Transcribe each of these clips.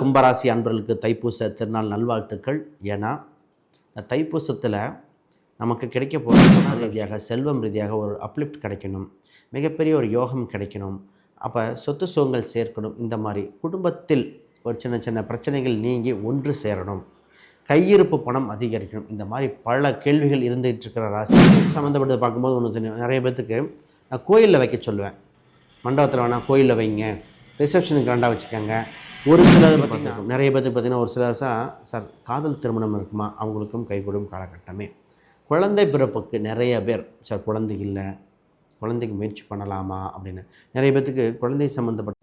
கும்பராசி அன்பர்களுக்கு தைப்பூச திருநாள் நல்வாழ்த்துக்கள். ஏன்னா இந்த தைப்பூசத்தில் நமக்கு கிடைக்க போகிற பண ரீதியாக செல்வம் ரீதியாக ஒரு அப்லிஃப்ட் கிடைக்கணும். மிகப்பெரிய ஒரு யோகம் கிடைக்கணும். அப்போ சொத்து சுகங்கள் சேர்க்கணும். இந்த மாதிரி குடும்பத்தில் ஒரு சின்ன சின்ன பிரச்சனைகள் நீங்கி ஒன்று சேரணும். கையிருப்பு பணம் அதிகரிக்கணும். இந்த மாதிரி பல கேள்விகள் இருந்துகிட்டு இருக்கிற ராசி. சம்மந்தப்பட்டது பார்க்கும்போது ஒன்று தெரியும். நிறைய பேர்த்துக்கு நான் கோயிலில் வைக்க சொல்லுவேன். மண்டபத்தில் வேணால் கோயிலில் வைங்க. ரிசப்ஷனுக்கு ரெண்டாக வச்சுக்கோங்க. ஒரு சிலர் பார்த்தீங்கன்னா நிறைய பேர்த்துக்கு பார்த்தீங்கன்னா ஒரு சிலர் சார் காதல் திருமணம் இருக்குமா? அவங்களுக்கும் கைகூடும் காலகட்டமே. குழந்தை பிறப்புக்கு நிறைய பேர் சார் குழந்தை இல்லை குழந்தைக்கு முயற்சி பண்ணலாமா அப்படின்னு. நிறைய பேர்த்துக்கு குழந்தை சம்மந்தப்பட்ட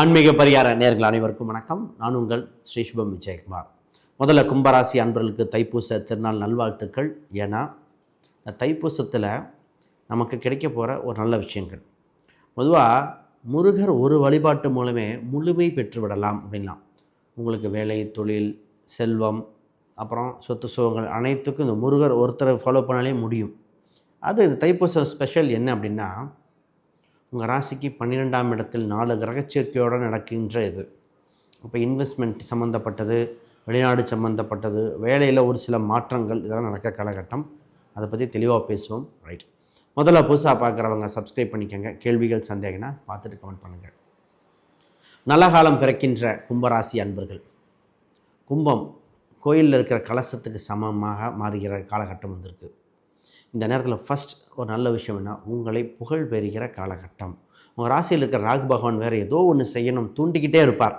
ஆன்மீக பரிகார நேர்கள் அனைவருக்கும் வணக்கம். நான் உங்கள் ஸ்ரீ சுபம் விஜயகுமார். முதல்ல கும்பராசி அன்பர்களுக்கு தைப்பூச திருநாள் நல்வாழ்த்துக்கள். ஏன்னா இந்த தைப்பூசத்தில் நமக்கு கிடைக்க போகிற ஒரு நல்ல விஷயங்கள். பொதுவாக முருகர் ஒரு வழிபாட்டு மூலமே முழுமை பெற்று விடலாம் அப்படின்லாம். உங்களுக்கு வேலை தொழில் செல்வம் அப்புறம் சொத்து சுகங்கள் அனைத்துக்கும் இந்த முருகர் ஒருத்தரை ஃபாலோ பண்ணாலே முடியும். அது இந்த தைப்பூசம் ஸ்பெஷல் என்ன அப்படின்னா உங்கள் ராசிக்கு பன்னிரெண்டாம் இடத்தில் நாலு கிரகச்சேர்க்கையோடு நடக்கின்ற இது இப்போ இன்வெஸ்ட்மெண்ட் சம்மந்தப்பட்டது வெளிநாடு சம்மந்தப்பட்டது வேலையில் ஒரு சில மாற்றங்கள் இதெல்லாம் நடக்க காலகட்டம். அதை பற்றி தெளிவாக பேசுவோம். ரைட் முதல்ல புதுசாக பார்க்குறவங்க சப்ஸ்கிரைப் பண்ணிக்கோங்க. கேள்விகள் சந்தேகம்னா பார்த்துட்டு கமெண்ட் பண்ணுங்கள் நல்ல காலம் பிறக்கின்ற கும்பராசி அன்பர்கள். கும்பம் கோயிலில் இருக்கிற கலசத்துக்கு சமமாக மாறுகிற காலகட்டம் வந்திருக்கு. இந்த நேரத்தில் ஃபஸ்ட் ஒரு நல்ல விஷயம் என்ன? உங்களை புகழ் பெறுகிற காலகட்டம். உங்கள் ராசியில் இருக்கிற ராகு பகவான் வேறு ஏதோ ஒன்று செய்யணும் தூண்டிக்கிட்டே இருப்பார்.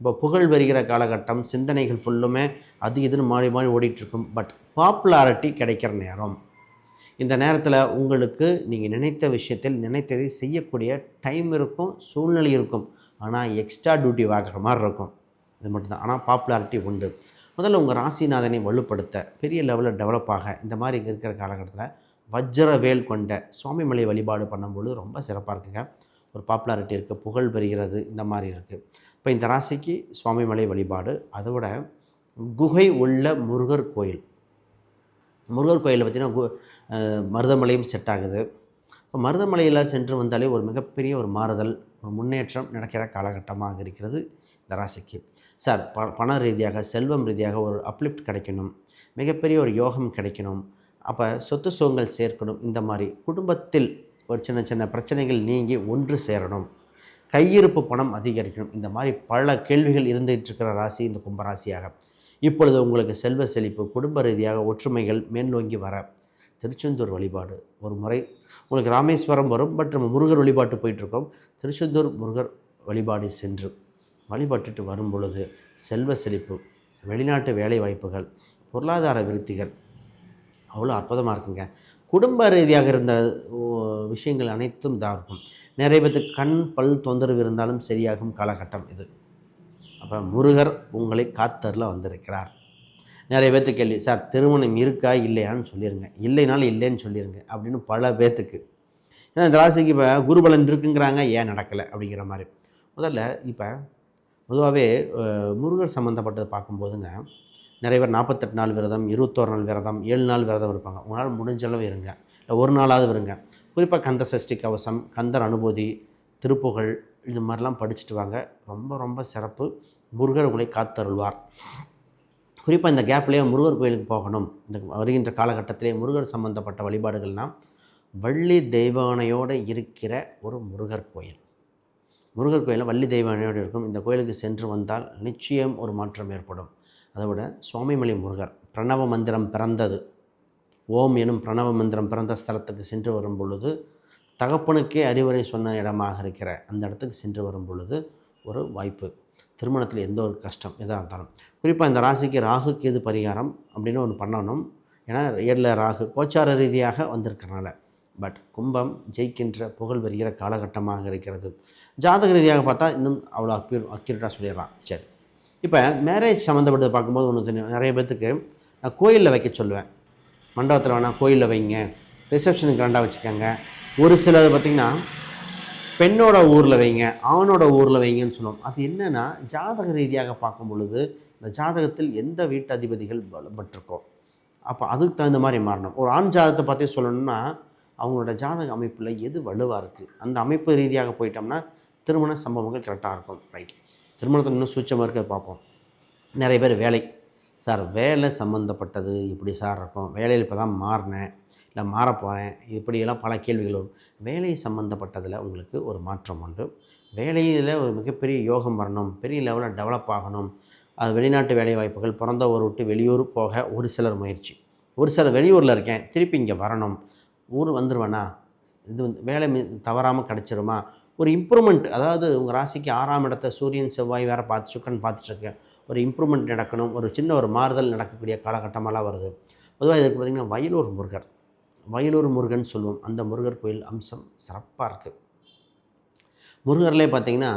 இப்போ புகழ் பெறுகிற காலகட்டம் சிந்தனைகள் ஃபுல்லுமே அது இதுன்னு மாறி மாறி ஓடிட்டுருக்கும். பட் பாப்புலாரிட்டி கிடைக்கிற நேரம். இந்த நேரத்தில் உங்களுக்கு நீங்கள் நினைத்த விஷயத்தில் நினைத்ததை செய்யக்கூடிய டைம் இருக்கும் சூழ்நிலை இருக்கும். ஆனால் எக்ஸ்ட்ரா டியூட்டி வாங்குற மாதிரி இருக்கும். இது மட்டும்தான். ஆனால் பாப்புலாரிட்டி உண்டு. முதல்ல உங்கள் ராசிநாதனை வலுப்படுத்த பெரிய லெவலில் டெவலப் ஆக இந்த மாதிரி இருக்கிற காலகட்டத்தில் வஜ்ர வேல் கொண்ட சுவாமிமலை வழிபாடு பண்ணும்பொழுது ரொம்ப சிறப்பாக இருக்குங்க. ஒரு பாப்புலாரிட்டி இருக்குது புகழ் பெறுகிறது இந்த மாதிரி இருக்குது இப்போ இந்த ராசிக்கு சுவாமிமலை வழிபாடு அதோட குகை உள்ள முருகர் கோயில். முருகர் கோயிலில் பார்த்திங்கன்னா கு மருதமலையும் செட் ஆகுது. இப்போ மருதமலையில் சென்று வந்தாலே ஒரு மிகப்பெரிய ஒரு மாறுதல் ஒரு முன்னேற்றம் நடக்கிற காலகட்டமாக இருக்கிறது இந்த ராசிக்கு. சார் ப பண ரீதியாக செல்வம் ரீதியாக ஒரு அப்லிஃப்ட் கிடைக்கணும். மிகப்பெரிய ஒரு யோகம் கிடைக்கணும். அப்போ சொத்து சுகங்கள் சேர்க்கணும். இந்த மாதிரி குடும்பத்தில் ஒரு சின்ன சின்ன பிரச்சனைகள் நீங்கி ஒன்று சேரணும். கையிருப்பு பணம் அதிகரிக்கணும். இந்த மாதிரி பல கேள்விகள் இருந்துகிட்டு இருக்கிற ராசி இந்த கும்பராசியாக. இப்பொழுது உங்களுக்கு செல்வ செழிப்பு குடும்ப ரீதியாக ஒற்றுமைகள் மேல்நோங்கி வர திருச்செந்தூர் வழிபாடு ஒரு முறை. உங்களுக்கு ராமேஸ்வரம் வரும். பட் நம்ம முருகர் வழிபாட்டு போயிட்டுருக்கோம் திருச்செந்தூர் முருகர் வழிபாடு சென்று வழிபட்டுட்டு வரும் பொழுது செல்வ செழிப்பு வெளிநாட்டு வேலை வாய்ப்புகள் பொருளாதார விருத்திகள். அவ்வளோ அற்புதமாக இருக்குங்க. குடும்ப ரீதியாக இருந்த ஓ, விஷயங்கள் அனைத்தும் இதாக இருக்கும். நிறைய பேத்துக்கு கண் பல் தொந்தரவு இருந்தாலும் சரியாகும் காலகட்டம் இது. அப்போ முருகர் உங்களை காத்தரில் வந்திருக்கிறார். நிறைய பேர்த்து கேள்வி சார் திருமணம் இருக்கா இல்லையான்னு சொல்லிடுங்க இல்லைனாலும் இல்லைன்னு சொல்லிடுங்க அப்படின்னு பல பேர்த்துக்கு. ஏன்னா இந்த ராசிக்கு இப்போ குருபலன் இருக்குங்கிறாங்க ஏன் நடக்கலை அப்படிங்கிற மாதிரி. முதல்ல இப்போ பொதுவாகவே முருகர் சம்மந்தப்பட்டது பார்க்கும்போதுங்க நிறைய பேர் நாற்பத்தெட்டு நாள் விரதம் இருபத்தோரு நாள் விரதம் ஏழு நாள் விரதம் இருப்பாங்க. உங்களால் முடிஞ்ச அளவு இருங்க. இல்லை ஒரு நாளாவது வருங்க குறிப்பாக கந்த சஷ்டி கவசம் கந்தர் அனுபூதி திருப்புகழ் இது மாதிரிலாம் படிச்சுட்டு வாங்க. ரொம்ப ரொம்ப சிறப்பு. முருகர் உங்களை காத்தருள்வார். குறிப்பாக இந்த கேப்லேயே முருகர் கோயிலுக்கு போகணும். இந்த வருகின்ற காலகட்டத்திலே முருகர் சம்மந்தப்பட்ட வழிபாடுகள்னால் வள்ளி தெய்வானையோடு இருக்கிற ஒரு முருகர் கோயில். முருகர் கோயிலில் வள்ளி தெய்வானையோடு இருக்கும் இந்த கோயிலுக்கு சென்று வந்தால் நிச்சயம் ஒரு மாற்றம் ஏற்படும். அதை விட சுவாமிமலை முருகர் பிரணவ மந்திரம் பிறந்தது. ஓம் எனும் பிரணவ மந்திரம் பிறந்த ஸ்தலத்துக்கு சென்று வரும் பொழுது தகப்பனுக்கே அறிவுரை சொன்ன இடமாக இருக்கிற அந்த இடத்துக்கு சென்று வரும் பொழுது ஒரு வாய்ப்பு. திருமணத்தில் எந்த ஒரு கஷ்டம் எதாக இருந்தாலும். குறிப்பாக இந்த ராசிக்கு ராகு கேது பரிகாரம் அப்படின்னு ஒன்று பண்ணணும். ஏன்னா ஏழில் ராகு கோச்சார ரீதியாக வந்திருக்கிறனால. பட் கும்பம் ஜெயிக்கின்ற புகழ் வருகிற காலகட்டமாக இருக்கிறது. ஜாதக ரீதியாக பார்த்தா இன்னும் அவ்வளோ அக்யூ அக்யூரேட்டாக சொல்லிடுறான் சரி. இப்போ மேரேஜ் சம்மந்தப்பட்டது பார்க்கும்போது ஒன்று தெரியும். நிறைய பேர்த்துக்கு நான் கோயிலில் வைக்க சொல்லுவேன். மண்டபத்தில் வேணால் கோயிலில் வைங்க. ரிசப்ஷனுக்கு ரெண்டாக வச்சுக்கோங்க. ஒரு சிலது பார்த்திங்கன்னா பெண்ணோட ஊரில் வைங்க ஆணோட ஊரில் வைங்கன்னு சொல்லுவோம். அது என்னென்னா ஜாதக ரீதியாக பார்க்கும் பொழுது இந்த ஜாதகத்தில் எந்த வீட்டு அதிபதிகள் பலப்பட்டிருக்கோ அப்போ அதுக்கு தகுந்த மாதிரி மாறணும். ஒரு ஆண் ஜாதகத்தை பற்றி சொல்லணும்னா அவங்களோட ஜாதக அமைப்பில் எது வலுவாக இருக்குது அந்த அமைப்பு ரீதியாக போயிட்டோம்னா திருமண சம்பவங்கள் கரெக்டாக இருக்கும். ரைட் திருமணத்தில் இன்னும் சூச்சமாக இருக்க பார்ப்போம். நிறைய பேர் வேலை. சார் வேலை சம்மந்தப்பட்டது இப்படி சார் இருக்கும்? வேலையில் இப்போ தான் மாறினேன். இல்லை மாறப் போகிறேன் இப்படியெல்லாம் பல கேள்விகள் வரும். வேலை சம்மந்தப்பட்டதில் உங்களுக்கு ஒரு மாற்றம் உண்டு. வேலையில் ஒரு மிகப்பெரிய யோகம் வரணும். பெரிய லெவலில் டெவலப் ஆகணும். அது வெளிநாட்டு வேலை வாய்ப்புகள் பிறந்த ஊர் விட்டு வெளியூர் போக ஒரு சிலர் முயற்சி. ஒரு சிலர் வெளியூரில் இருக்கேன். திருப்பி இங்கே வரணும். ஊர் வந்துடுவேனா இது வந்து வேலை தவறாமல் கிடச்சிருமா? ஒரு இம்ப்ரூவ்மெண்ட் அதாவது உங்கள் ராசிக்கு ஆறாம் இடத்த சூரியன் செவ்வாய் வேறு பார்த்து சுக்கன் பார்த்துட்ருக்கேன். ஒரு இம்ப்ரூவ்மெண்ட் நடக்கணும். ஒரு சின்ன ஒரு மாறுதல் நடக்கக்கூடிய காலகட்டமெல்லாம் வருது. பொதுவாக இதுக்கு பார்த்திங்கன்னா வயலூர் முருகர். வயலூர் முருகன் சொல்லுவோம் அந்த முருகர் கோயில் அம்சம் சிறப்பாக இருக்குது முருகர்லேயே பார்த்திங்கன்னா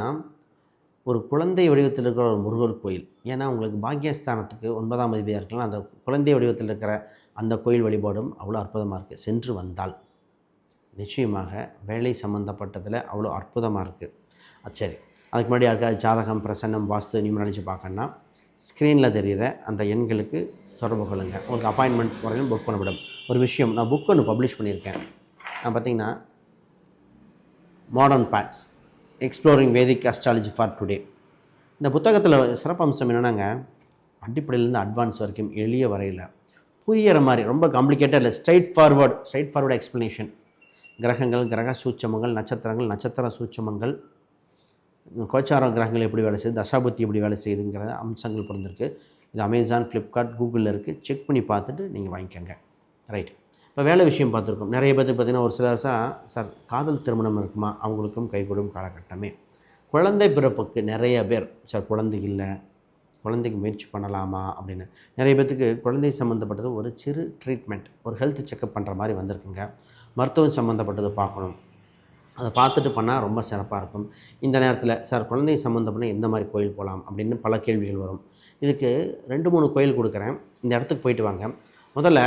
ஒரு குழந்தை வடிவத்தில் இருக்கிற ஒரு முருகர் கோயில். ஏன்னா உங்களுக்கு பாக்கியஸ்தானத்துக்கு ஒன்பதாம் அதிபதியாக இருக்கலாம். அந்த குழந்தை வடிவத்தில் இருக்கிற அந்த கோயில் வழிபாடும் அவ்வளோ அற்புதமாக இருக்குது சென்று வந்தால். நிச்சயமாக வேலை சம்மந்தப்பட்டதில் அவ்வளோ அற்புதமாக இருக்குது சரி. அதுக்கு முன்னாடி யாருக்காவது ஜாதகம் பிரசன்னம் வாஸ்து நியூமராலஜி பார்க்கணுன்னா ஸ்க்ரீனில் தெரிகிற அந்த எண்களுக்கு தொடர்பு கொள்ளுங்கள் உங்களுக்கு அப்பாயின்மெண்ட் முறையிலும் புக் பண்ணப்படும் ஒரு விஷயம் நான் புக் ஒன்று பப்ளிஷ் பண்ணியிருக்கேன். நான் பார்த்தீங்கன்னா modern paths exploring Vedic astrology for today இந்த புத்தகத்தில் சிறப்பம்சம் என்னென்னாங்க அடிப்படையிலேருந்து அட்வான்ஸ் வரைக்கும் எளிய வரையில் புரியற மாதிரி ரொம்ப காம்ப்ளிகேட்டட் இல்லை straight forward straight forward explanation கிரகங்கள் கிரக சூட்சமங்கள் நட்சத்திரங்கள் நட்சத்திர சூட்சமங்கள் கோச்சார கிரகங்கள் எப்படி வேலை செய்யுது தசாபுத்தி எப்படி வேலை செய்யுதுங்கிற அம்சங்கள் பிறந்திருக்கு இது அமேசான் ஃப்ளிப்கார்ட் கூகுளில் இருக்குது செக் பண்ணி பார்த்துட்டு நீங்கள் வாங்கிக்கோங்க. ரைட் இப்போ வேலை விஷயம் பார்த்துருக்கோம். நிறைய பேர் பார்த்திங்கன்னா ஒரு சிலர் சார் காதல் திருமணம் இருக்குமா? அவங்களுக்கும் கைகூடும் காலகட்டமே. குழந்தை பிறப்புக்கு நிறைய பேர் சார் குழந்தை இல்லை குழந்தைக்கு முயற்சி பண்ணலாமா? அப்படின்னு. நிறைய பேர்த்துக்கு குழந்தை சம்மந்தப்பட்டது ஒரு சிறு ட்ரீட்மெண்ட் ஒரு ஹெல்த் செக்கப் பண்ணுற மாதிரி வந்திருக்குங்க. மருத்துவம் சம்மந்தப்பட்டது பார்க்கணும். அதை பார்த்துட்டு பண்ணால் ரொம்ப சிறப்பாக இருக்கும். இந்த நேரத்தில் சார் குழந்தை சம்மந்தப்பட்ட எந்த மாதிரி கோயில் போகலாம் அப்படின்னு பல கேள்விகள் வரும். இதுக்கு ரெண்டு மூணு கோயில் கொடுக்குறேன். இந்த இடத்துக்கு போயிட்டு வாங்க. முதல்ல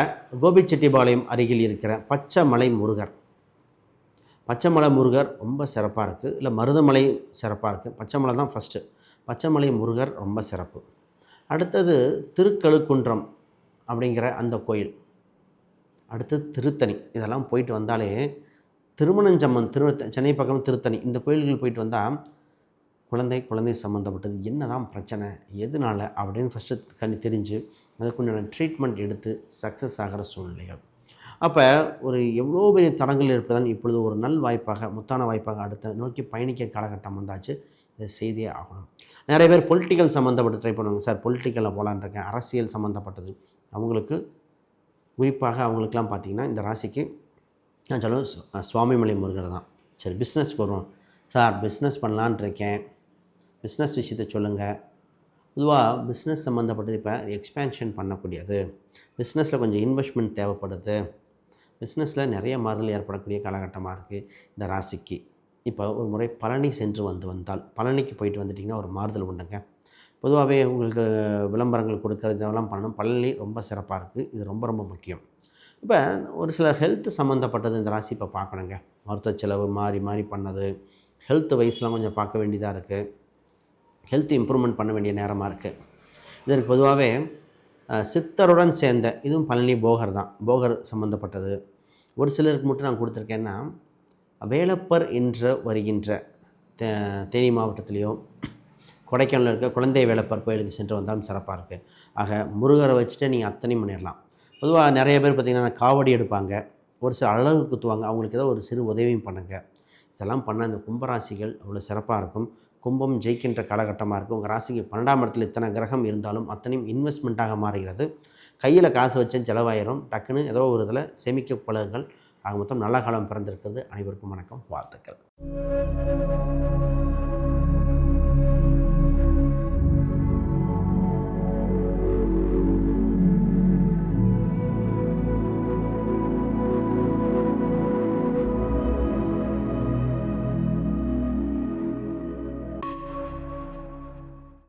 கோபிச்செட்டிபாளையம் அருகில் இருக்கிற பச்சைமலை முருகர். பச்சைமலை முருகர் ரொம்ப சிறப்பாக இருக்குது இல்லை மருதமலை சிறப்பாக இருக்குது பச்சைமலை தான் ஃபஸ்ட்டு பச்சைமலை முருகர் ரொம்ப சிறப்பு. அடுத்தது திருக்கழுக்குன்றம் அப்படிங்கிற அந்த கோயில். அடுத்து திருத்தணி. இதெல்லாம் போயிட்டு வந்தாலே திருமணஞ்சம்மன் திரு சென்னை பக்கம் திருத்தணி. இந்த கோயில்கள் போயிட்டு வந்தால் குழந்தை குழந்தை சம்மந்தப்பட்டது என்ன தான் பிரச்சனை? எதனால்? அப்படின்னு ஃபஸ்ட்டு கண்ணி தெரிஞ்சு அதுக்குண்டான ட்ரீட்மெண்ட் எடுத்து சக்ஸஸ் ஆகிற சூழ்நிலைகள். அப்போ ஒரு எவ்வளோ பெரிய தடங்கள் இருப்பதால் இப்பொழுது ஒரு நல் வாய்ப்பாக முத்தான வாய்ப்பாக அடுத்த நோக்கி பயணிக்க காலகட்டம் வந்தாச்சு. இதை செய்தே ஆகணும். நிறைய பேர் பொலிட்டிக்கல் சம்மந்தப்பட்டு ட்ரை பண்ணுவாங்க. சார் பொலிட்டிக்கலில் போகலான் இருக்கேன். அரசியல் சம்மந்தப்பட்டது அவங்களுக்கு குறிப்பாக அவங்களுக்கெல்லாம் பார்த்திங்கன்னா இந்த ராசிக்கு நான் சொல்லுவேன் சுவாமிமலை முருகர் தான். சரி பிஸ்னஸ் வரும் சார் பிஸ்னஸ் பண்ணலான் இருக்கேன். பிஸ்னஸ் விஷயத்தை சொல்லுங்கள் பொதுவாக பிஸ்னஸ் சம்மந்தப்பட்டது இப்போ எக்ஸ்பேன்ஷன் பண்ணக்கூடியது. பிஸ்னஸில் கொஞ்சம் இன்வெஸ்ட்மெண்ட் தேவைப்படுது. பிஸ்னஸில் நிறைய மாறுதல் ஏற்படக்கூடிய காலகட்டமாக இருக்குது இந்த ராசிக்கு. இப்போ ஒரு முறை பழனி சென்று வந்து வந்தால் பழனிக்கு போயிட்டு வந்துட்டிங்கன்னா ஒரு மாறுதல் உண்டுங்க. பொதுவாகவே உங்களுக்கு விளம்பரங்கள் கொடுக்கறது இதெல்லாம் பண்ணணும். பழனி ரொம்ப சிறப்பாக இருக்குது இது ரொம்ப ரொம்ப முக்கியம். இப்போ ஒரு சில ஹெல்த் சம்மந்தப்பட்டது இந்த ராசி இப்போ பார்க்கணுங்க. மருத்துவ செலவு மாறி மாறி பண்ணது. ஹெல்த் வைஸ்லாம் கொஞ்சம் பார்க்க வேண்டியதாக இருக்குது ஹெல்த் இம்ப்ரூவ்மெண்ட் பண்ண வேண்டிய நேரமாக இருக்குது இதற்கு பொதுவாகவே சித்தருடன் சேர்ந்த இதுவும் பழனி போகர் தான். போகர் சம்மந்தப்பட்டது ஒரு சிலருக்கு மட்டும் நான் கொடுத்துருக்கேன்னா வேலப்பர் என்று வருகின்ற தே தேனி மாவட்டத்திலேயோ கொடைக்கானல் இருக்க குழந்தை வேலைப்பார் கோயிலுக்கு சென்று வந்தாலும் சிறப்பாக இருக்குது ஆக முருகரை வச்சுட்டு நீங்கள் அத்தனையும் பண்ணிடலாம். பொதுவாக நிறைய பேர் பார்த்திங்கன்னா காவடி எடுப்பாங்க. ஒரு சில அழகு குத்துவாங்க. அவங்களுக்கு ஏதோ ஒரு சிறு உதவியும் பண்ணுங்கள் இதெல்லாம் பண்ண அந்த கும்பராசிகள் அவ்வளோ சிறப்பாக இருக்கும். கும்பம் ஜெயிக்கின்ற காலகட்டமாக இருக்கும். உங்கள் ராசிக்கு பன்னெண்டாம் இடத்துல இத்தனை கிரகம் இருந்தாலும் அத்தனையும் இன்வெஸ்ட்மெண்ட்டாக மாறுகிறது. கையில் காசு வச்சு செலவாயிரும். டக்குன்னு ஏதோ ஒரு இதில் சேமிக்க பழகுங்கள் ஆக மொத்தம் நல்ல காலம் பிறந்திருக்கிறது. அனைவருக்கும் வணக்கம். வாழ்த்துக்கள்.